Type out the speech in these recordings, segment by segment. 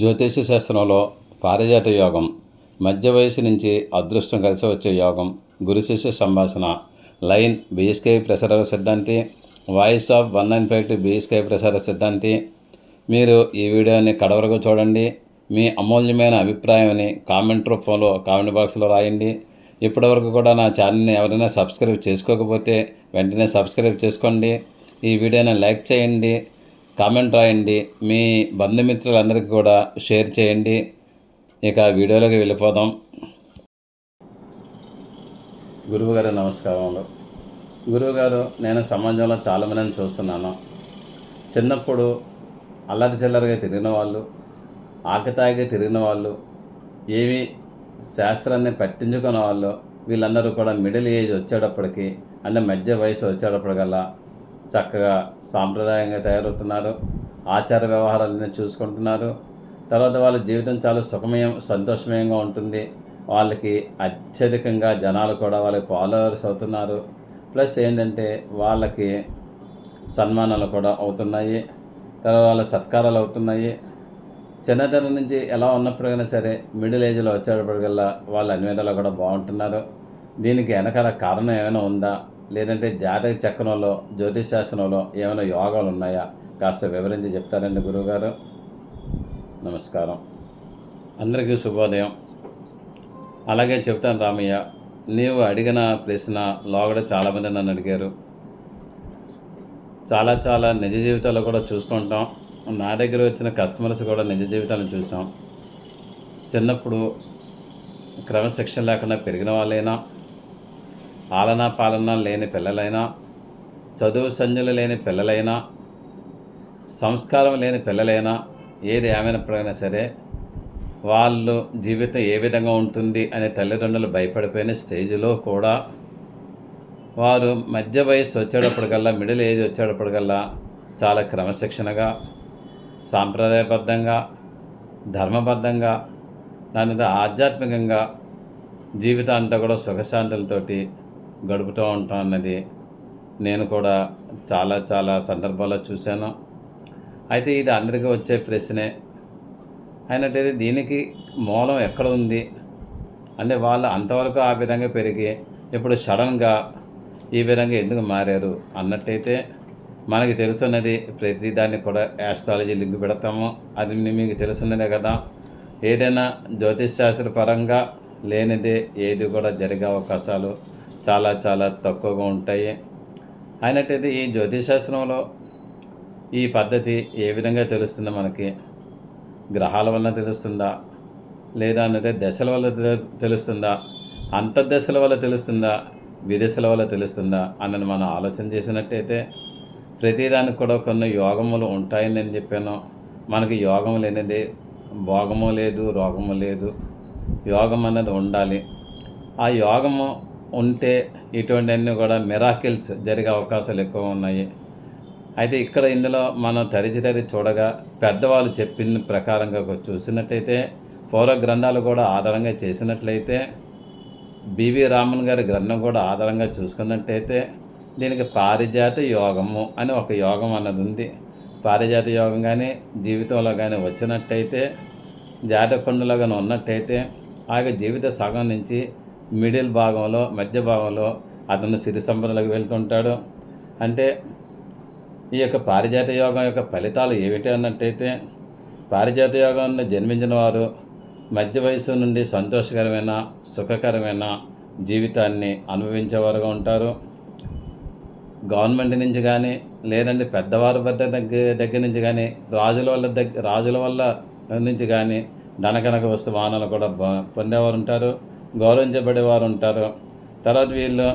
జ్యోతిష శాస్త్రంలో పారిజాత యోగం మధ్య వయసు నుంచి అదృష్టం కలిసి వచ్చే యోగం గురు శిష్య సంభాషణ లైన్ బీఎస్కే ప్రసార సిద్ధాంతి voice of one nine five two BSK ప్రసార సిద్ధాంతి. మీరు ఈ వీడియోని కడవరకు చూడండి మీ అమూల్యమైన అభిప్రాయాన్ని కామెంట్ రూపంలో కామెంట్ బాక్స్లో రాయండి. ఇప్పటివరకు కూడా నా ఛానల్ని ఎవరైనా సబ్స్క్రైబ్ చేసుకోకపోతే వెంటనే సబ్స్క్రైబ్ చేసుకోండి. ఈ వీడియోని లైక్ చేయండి. కామెంట్ రాయండి. మీ బంధుమిత్రులందరికీ కూడా షేర్ చేయండి. ఇక వీడియోలోకి వెళ్ళిపోదాం. గురువుగారు నమస్కారములు. గురువుగారు నేను సమాజంలో చాలామందిని చూస్తున్నాను. చిన్నప్పుడు అల్లరి చిల్లరగా తిరిగిన వాళ్ళు ఆకతాయిగా తిరిగిన వాళ్ళు ఏమి శాస్త్రాన్ని పట్టించుకున్న వాళ్ళు వీళ్ళందరూ కూడా మిడిల్ ఏజ్ వచ్చేటప్పటికి అంటే మధ్య వయసు వచ్చేటప్పటికల్లా చక్కగా సాంప్రదాయంగా తయారవుతున్నారు. ఆచార వ్యవహారాలను చూసుకుంటున్నారు. తర్వాత వాళ్ళ జీవితం చాలా సుఖమయం సంతోషమయంగా ఉంటుంది. వాళ్ళకి అత్యధికంగా జనాలు కూడా వాళ్ళకి ఫాలోవర్స్ అవుతున్నారు. ప్లస్ ఏంటంటే వాళ్ళకి సన్మానాలు కూడా అవుతున్నాయి. తర్వాత వాళ్ళ సత్కారాలు అవుతున్నాయి. చిన్నతనం నుంచి ఎలా ఉన్నప్పటికైనా సరే మిడిల్ ఏజ్లో వచ్చేటప్పటికల్లా వాళ్ళ అన్ని విధాలు కూడా బాగుంటున్నారు. దీనికి వెనకాల కారణం ఏమైనా ఉందా? లేదంటే జాతక చక్రంలో జ్యోతిష్ శాస్త్రంలో ఏమైనా యోగాలు ఉన్నాయా? కాస్త వివరించి చెప్తారండి గురువుగారు. నమస్కారం. అందరికీ శుభోదయం. అలాగే చెప్తాను రామయ్య నీవు అడిగిన ప్రశ్న లోగడ చాలామంది నన్ను అడిగారు. చాలా చాలా నిజ జీవితాల్లో కూడా చూస్తుంటాం. నా దగ్గర వచ్చిన కస్టమర్స్ కూడా నిజ జీవితాలను చూసాం చిన్నప్పుడు క్రమశిక్షణ లేకుండా పెరిగిన వాళ్ళైనా ఆలన పాలన లేని పిల్లలైనా చదువు సంధ్యలు లేని పిల్లలైనా సంస్కారం లేని పిల్లలైనా ఏది ఏమైనప్పుడైనా సరే వాళ్ళు జీవితం ఏ విధంగా ఉంటుంది అనే తల్లిదండ్రులు భయపడిపోయిన స్టేజ్లో కూడా వారు మధ్య వయసు వచ్చేటప్పటికల్లా మిడిల్ ఏజ్ వచ్చేటప్పటికల్లా చాలా క్రమశిక్షణగా సాంప్రదాయబద్ధంగా ధర్మబద్ధంగా దాని ఆధ్యాత్మికంగా జీవితం అంతా కూడా సుఖశాంతులతోటి గడుపుతూ ఉంటాం అన్నది నేను కూడా చాలా చాలా సందర్భాల్లో చూశాను. అయితే ఇది అందరికీ వచ్చే ప్రశ్నే. అయినట్టయితే దీనికి మూలం ఎక్కడ ఉంది? అంటే వాళ్ళు అంతవరకు ఆ విధంగా పెరిగి ఇప్పుడు సడన్గా ఈ విధంగా ఎందుకు మారారు అన్నట్టయితే మనకి తెలుసున్నది ప్రతిదాన్ని కూడా యాస్ట్రాలజీ లింక్ పెడతాము. అది మీకు తెలుసున్నదే కదా. ఏదైనా జ్యోతిష్ శాస్త్ర పరంగా లేనిదే ఏది కూడా జరిగే అవకాశాలు చాలా చాలా తక్కువగా ఉంటాయి. అయినట్టయితే ఈ జ్యోతిశాస్త్రంలో ఈ పద్ధతి ఏ విధంగా తెలుస్తుందో మనకి? గ్రహాల వల్ల తెలుస్తుందా? లేదా అంటే దశల వల్ల తెలుస్తుందా? అంతర్దశల వల్ల తెలుస్తుందా? విదశల వల్ల తెలుస్తుందా? అన్నది మనం ఆలోచన చేసినట్టయితే ప్రతిదానికి కూడా కొన్ని యోగములు ఉంటాయని నేను చెప్పాను. మనకి యోగం లేనిది భోగము లేదు రోగము లేదు. యోగం అన్నది ఉండాలి. ఆ యోగము ఉంటే ఇటువంటివన్నీ కూడా మిరాకిల్స్ జరిగే అవకాశాలు ఎక్కువ ఉన్నాయి. అయితే ఇక్కడ ఇందులో మనం తరిచి తరిచి చూడగా పెద్దవాళ్ళు చెప్పిన ప్రకారంగా చూసినట్టయితే పౌర గ్రంథాలు కూడా ఆధారంగా చేసినట్లయితే బివి రామన్ గారి గ్రంథం కూడా ఆధారంగా చూసుకున్నట్టయితే దీనికి పారిజాత యోగము అని ఒక యోగం అన్నది ఉంది. పారిజాత యోగం కానీ జీవితంలో కానీ వచ్చినట్టయితే జాతకుండలో కానీ ఉన్నట్టయితే ఆ యొక్క జీవిత సగం నుంచి మిడిల్ భాగంలో మధ్య భాగంలో అతను సిరి సంపదలకు వెళ్తుంటాడు. అంటే ఈ యొక్క పారిజాత యోగం యొక్క ఫలితాలు ఏమిటి అన్నట్టయితే పారిజాత యోగంలో జన్మించిన వారు మధ్య వయసు నుండి సంతోషకరమైన సుఖకరమైన జీవితాన్ని అనుభవించేవారుగా ఉంటారు. గవర్నమెంట్ నుంచి కానీ లేదంటే పెద్దవారి వద్ద దగ్గర దగ్గర నుంచి కానీ రాజుల వల్ల దగ్గర రాజుల వల్ల నుంచి కానీ ధనకనక వస్తు వాహనాలు కూడా పొందేవారు ఉంటారు. గౌరవించబడేవారు ఉంటారు తర్వాత వీళ్ళు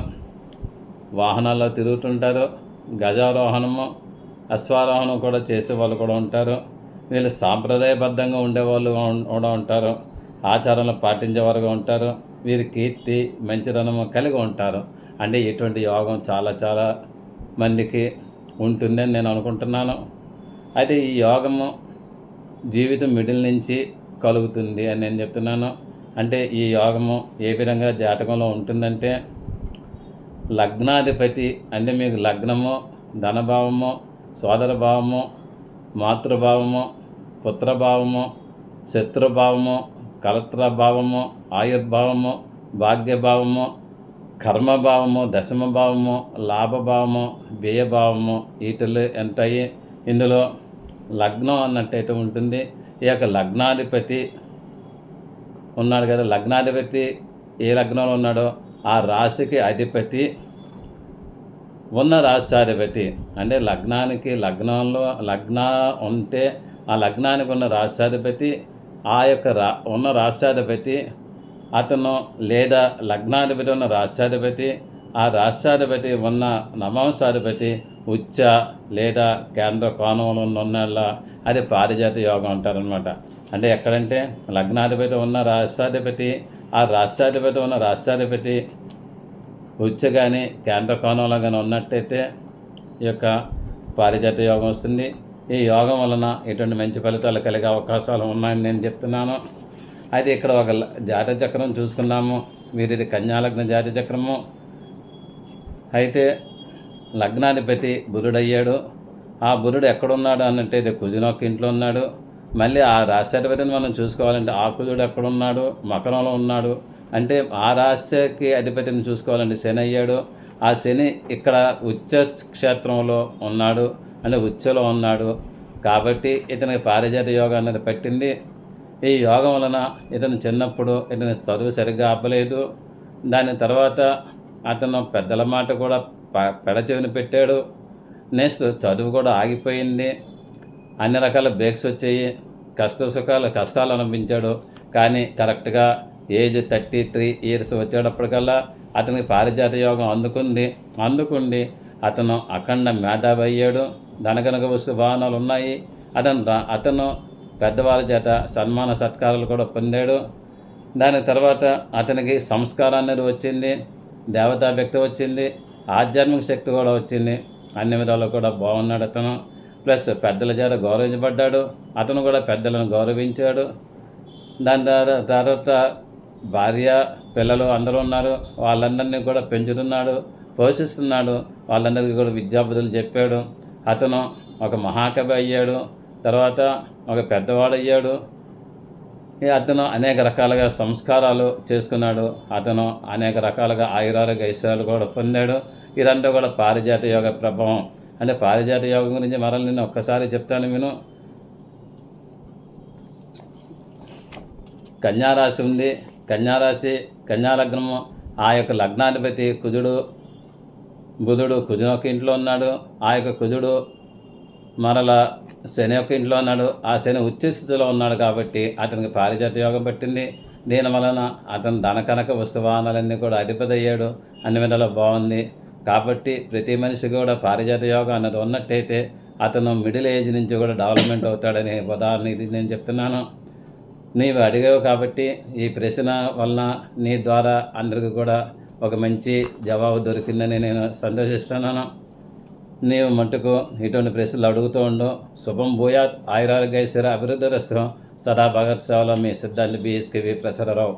వాహనాల్లో తిరుగుతుంటారు. గజారోహణము అశ్వారోహణం కూడా చేసే వాళ్ళు కూడా ఉంటారు. వీళ్ళు సాంప్రదాయబద్ధంగా ఉండేవాళ్ళు కూడా ఉంటారు. ఆచారాలను పాటించేవారుగా ఉంటారు. వీరి కీర్తి మంచితనము కలిగి ఉంటారు. అంటే ఇటువంటి యోగం చాలా చాలా మందికి ఉంటుందని నేను అనుకుంటున్నాను. అయితే ఈ యోగము జీవితం మిడిల్ నుంచి కలుగుతుంది అని నేను చెప్తున్నాను. అంటే ఈ యోగము ఏ విధంగా జాతకంలో ఉంటుందంటే లగ్నాధిపతి అంటే మీకు లగ్నము ధనభావము సోదరభావము మాతృభావము పుత్రభావము శత్రుభావము కలత్రభావము ఆయుర్భావము భాగ్యభావము కర్మభావము దశమభావము లాభభావము వ్యయభావము వీటిలో ఎంతయి ఇందులో లగ్నం అన్నట్టయితే ఉంటుంది. ఈ యొక్క లగ్నాధిపతి ఉన్నాడు కదా లగ్నాధిపతి ఏ లగ్నంలో ఉన్నాడో ఆ రాశికి అధిపతి ఉన్న రాశాధిపతి అంటే లగ్నానికి లగ్నంలో లగ్న ఉంటే ఆ లగ్నానికి ఉన్న రాశాధిపతి ఆ యొక్క రా ఉన్న రాశాధిపతి అతను లేదా లగ్నాధిపతి ఉన్న రాశాధిపతి ఆ రాష్ట్రాధిపతి ఉన్న నమాంసాధిపతి ఉచ్చ లేదా కేంద్ర కోణంలో ఉన్న అది పారిజాత యోగం అంటారనమాట అంటే ఎక్కడంటే లగ్నాధిపతి ఉన్న రాష్ట్రాధిపతి ఆ రాష్ట్రాధిపతి ఉన్న రాష్ట్రాధిపతి ఉచ్చ కానీ కేంద్ర కోణంలో కానీ ఉన్నట్టయితే ఈ యొక్క పారిజాత యోగం వస్తుంది. ఈ యోగం వలన ఇటువంటి మంచి ఫలితాలు కలిగే అవకాశాలు ఉన్నాయని నేను చెప్తున్నాను. అయితే ఇక్కడ ఒక జాతి చక్రం చూసుకున్నాము వీరిది కన్యాలగ్న జాతి చక్రము. అయితే లగ్నాధిపతి బురుడయ్యాడు. ఆ బురుడు ఎక్కడున్నాడు అన్నట్టు ఇది కుజునొక్క ఇంట్లో ఉన్నాడు. మళ్ళీ ఆ రాశ్యాధిపతిని మనం చూసుకోవాలంటే ఆ కుజుడు ఎక్కడున్నాడు? మకరంలో ఉన్నాడు. అంటే ఆ రాశికి అధిపతిని చూసుకోవాలంటే శని అయ్యాడు. ఆ శని ఇక్కడ ఉచ్చ క్షేత్రంలో ఉన్నాడు. అంటే ఉచ్చలో ఉన్నాడు. కాబట్టి ఇతనికి పారిజాత యోగం అనేది పట్టింది. ఈ యోగం వలన ఇతను చిన్నప్పుడు ఇతని చదువు సరిగ్గా అవ్వలేదు దాని తర్వాత అతను పెద్దల మాట కూడా ప- పెడచెవిని పెట్టాడు. నెక్స్ట్ చదువు కూడా ఆగిపోయింది. అన్ని రకాల బ్రేక్స్ వచ్చాయి. కష్ట సుఖాలు కష్టాలు అనిపించాడు కానీ కరెక్ట్గా ఏజ్ థర్టీ త్రీ ఇయర్స్ వచ్చేటప్పటికల్లా అతనికి పారిజాత యోగం అందుకుంది. అందుకుండి అతను అఖండ మేధావి అయ్యాడు. ధనకనక వస్తు వాహనాలు ఉన్నాయి. అతను అతను పెద్దవాళ్ళ చేత సన్మాన సత్కారాలు కూడా పొందాడు. దాని తర్వాత అతనికి సంస్కారం అనేది వచ్చింది. దేవతా వ్యక్తి వచ్చింది. ఆధ్యాత్మిక శక్తి కూడా వచ్చింది. అన్ని విధాలు కూడా బాగున్నాడు అతను. ప్లస్ పెద్దల చేత గౌరవించబడ్డాడు. అతను కూడా పెద్దలను గౌరవించాడు. దాని తర్వా- తర్వాత భార్య పిల్లలు అందరూ ఉన్నారు. వాళ్ళందరినీ కూడా పెంచుతున్నాడు పోషిస్తున్నాడు. వాళ్ళందరికీ కూడా విద్యాబుద్ధులు చెప్పాడు. అతను ఒక మహాకవి అయ్యాడు. తర్వాత ఒక పెద్దవాడు అయ్యాడు. ఈ అతను అనేక రకాలుగా సంస్కారాలు చేసుకున్నాడు. అతను అనేక రకాలుగా ఆయురారోగ్య ఐశ్వర్యాలు కూడా పొందాడు. ఇదంతా కూడా పారిజాత యోగ ప్రభావం. అంటే పారిజాత యోగం గురించి మరల నేను ఒక్కసారి చెప్తాను విను. కన్యారాశి ఉంది. కన్యారాశి కన్యాలగ్నము ఆ యొక్క లగ్నాధిపతి కుజుడు బుధుడు కుజుని ఒక ఇంట్లో ఉన్నాడు. ఆ యొక్క కుజుడు మరల శని యొక్క ఇంట్లో ఉన్నాడు. ఆ శని ఉచ్చ స్థితిలో ఉన్నాడు కాబట్టి అతనికి పారిజాత యోగం పట్టింది. దీని వలన అతను ధనకనక వస్తువాహనాలన్నీ కూడా అధిపతి అయ్యాడు. అన్ని విధాలు బాగుంది. కాబట్టి ప్రతి మనిషి కూడా పారిజాత యోగం అన్నది ఉన్నట్టయితే అతను మిడిల్ ఏజ్ నుంచి కూడా డెవలప్మెంట్ అవుతాడని ఉదాహరణ ఇది నేను చెప్తున్నాను. నీవు అడిగావు కాబట్టి ఈ ప్రశ్న వలన నీ ద్వారా అందరికీ కూడా ఒక మంచి జవాబు దొరికిందని నేను సంతోషిస్తున్నాను. నీవు మట్టుకు ఇటువంటి ప్రశ్నలు అడుగుతూ ఉండు. శుభం భూయాత్ ఆయురారోగ్యశ్వర అభివృద్ధి రస్త్రం సదా భగత్ సేవలో మీ సిద్ధాంతి బిఎస్కేవి ప్రసరరావు.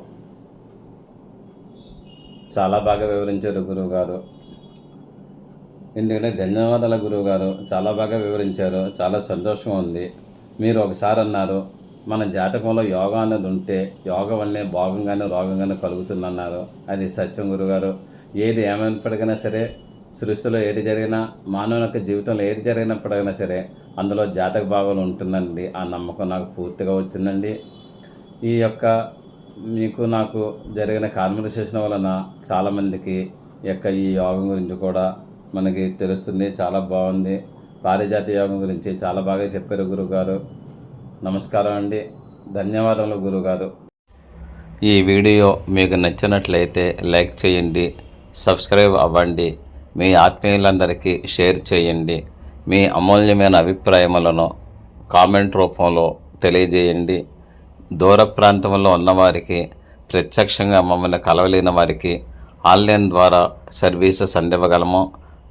చాలా బాగా వివరించారు గురువు గారు ఎందుకంటే ధన్యవాదాల గురువు గారు చాలా బాగా వివరించారు. చాలా సంతోషంగా ఉంది. మీరు ఒకసారి అన్నారు మన జాతకంలో యోగా అనేది ఉంటే యోగం అనే భాగంగానే రోగంగానే కలుగుతుందన్నారు. అది సత్యం గురుగారు ఏది ఏమైనప్పటికైనా సరే సృష్టిలో ఏది జరిగినా మానవుని యొక్క జీవితంలో ఏది జరిగినప్పటికైనా సరే అందులో జాతక భాగాలు ఉంటుందండి. ఆ నమ్మకం నాకు పూర్తిగా వచ్చిందండి. ఈ యొక్క మీకు నాకు జరిగిన కాన్వర్సేషన్ వలన చాలామందికి ఈ యొక్క ఈ యోగం గురించి కూడా మనకి తెలుస్తుంది. చాలా బాగుంది. పారిజాత యోగం గురించి చాలా బాగా చెప్పారు గురుగారు. నమస్కారం అండి. ధన్యవాదములు గురుగారు. ఈ వీడియో మీకు నచ్చినట్లయితే లైక్ చేయండి సబ్స్క్రైబ్ అవ్వండి మీ ఆత్మీయులందరికీ షేర్ చేయండి మీ అమూల్యమైన అభిప్రాయములను కామెంట్ రూపంలో తెలియజేయండి. దూర ప్రాంతంలో ఉన్నవారికి ప్రత్యక్షంగా మమ్మల్ని కలవలేని వారికి ఆన్లైన్ ద్వారా services అందివ్వగలము.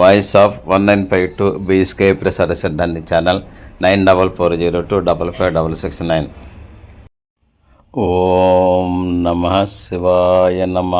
voice of one nine five two BSK ప్రసాద సిద్ధాంతి channel nine double four zero two double five double six nine. ఓం నమ శివాయ నమ.